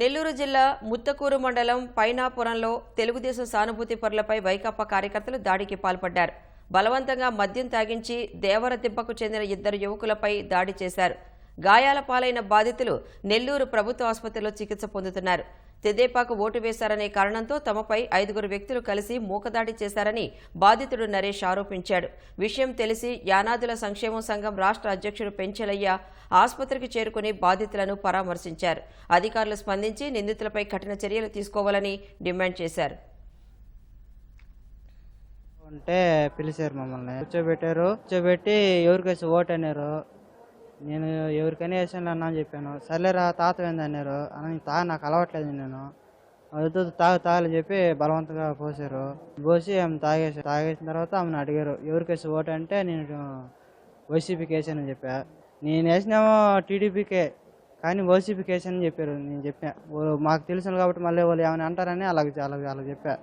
నెల్లూరు జిల్లా ముత్తకూరు మండలం పైనాపురంలో తెలుగుదేశం సానుభూతి పరులపై వైకాపా కార్యకర్తలు దాడికి పాల్పడ్డారు. బలవంతంగా మద్యం తాగించి దేవర దెబ్బకు చెందిన ఇద్దరు యువకులపై దాడి చేశారు. గాయాల పాలైన బాధితులు నెల్లూరు ప్రభుత్వ ఆసుపత్రిలో చికిత్స పొందుతున్నారు. తెదేపాకు ఓటు వేశారనే కారణంతో తమపై ఐదుగురు వ్యక్తులు కలిసి మూకదాడి చేశారని బాధితుడు నరేష్ ఆరోపించాడు. విషయం తెలిసి యానాదుల సంక్షేమ సంఘం రాష్ట్ర అధ్యక్షుడు పెంచలయ్య ఆసుపత్రికి చేరుకుని బాధితులను పరామర్శించారు. అధికారులు స్పందించి నిందితులపై కఠిన చర్యలు తీసుకోవాలని డిమాండ్ చేశారు. అంటే పిలిచారు మమ్మల్ని. కూర్చోబెట్టారు. కూర్చోబెట్టి ఎవరికేసి ఓటు అన్నారు నేను ఎవరికైనా వేసాను అన్న అని చెప్పాను. సర్లేరా తాత ఏందన్నారు అన్నారు. తా నాకు అలవాట్లేదు నేను. వద్దు తాగు తాగని చెప్పి బలవంతంగా పోసారు పోసి ఆమె తాగేసారు తాగేసిన తర్వాత ఆమెను అడిగారు. ఎవరికేసి ఓటు అంటే నేను వైసీపీకి వేసానని చెప్పా. నేను వేసినామో టీడీపీకే కానీ ఓసీపీకి వేసానని చెప్పారు. నేను చెప్పా. మాకు తెలుసు కాబట్టి మళ్ళీ వాళ్ళు ఏమైనా అంటారని అలాగ అలాగే అలా చెప్పా.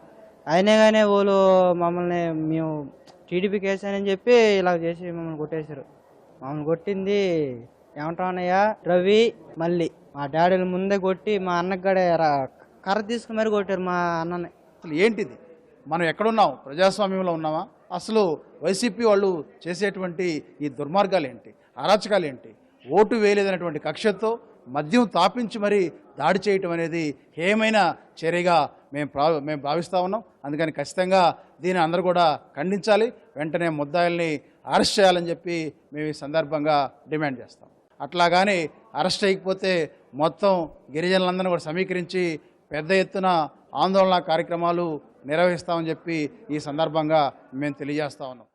అయినా కానీ వాళ్ళు మమ్మల్ని మేము టీడీపీకి వేసానని చెప్పి ఇలా చేసి మమ్మల్ని కొట్టేశారు. మమ్మల్ని కొట్టింది ఏమంటామన్నయ్యా రవి మళ్ళీ. మా డాడీలు ముందే కొట్టి మా అన్నకి కూడా కర్ర తీసుకుని మరి కొట్టారు మా అన్నని. అసలు ఏంటిది? మనం ఎక్కడున్నాం? ప్రజాస్వామ్యంలో ఉన్నామా? అసలు వైసీపీ వాళ్ళు చేసేటువంటి ఈ దుర్మార్గాలు ఏంటి అరాచకాలు ఏంటి ఓటు వేయలేదనేటువంటి కక్షతో మద్యం తాపించి మరి దాడి చేయటం అనేది ఏమైన చర్యగా మేము ప్రా మేము భావిస్తూ ఉన్నాం. అందుకని ఖచ్చితంగా దీన్ని అందరూ కూడా ఖండించాలి. వెంటనే ముద్దాయిల్ని అరెస్ట్ చేయాలని చెప్పి మేము ఈ సందర్భంగా డిమాండ్ చేస్తాం. అట్లా కానీ అరెస్ట్ చేయకపోతే మొత్తం గిరిజనులందరినీ కూడా సమీకరించి పెద్ద ఎత్తున ఆందోళన కార్యక్రమాలు నిర్వహిస్తామని చెప్పి ఈ సందర్భంగా మేము తెలియజేస్తా ఉన్నాం.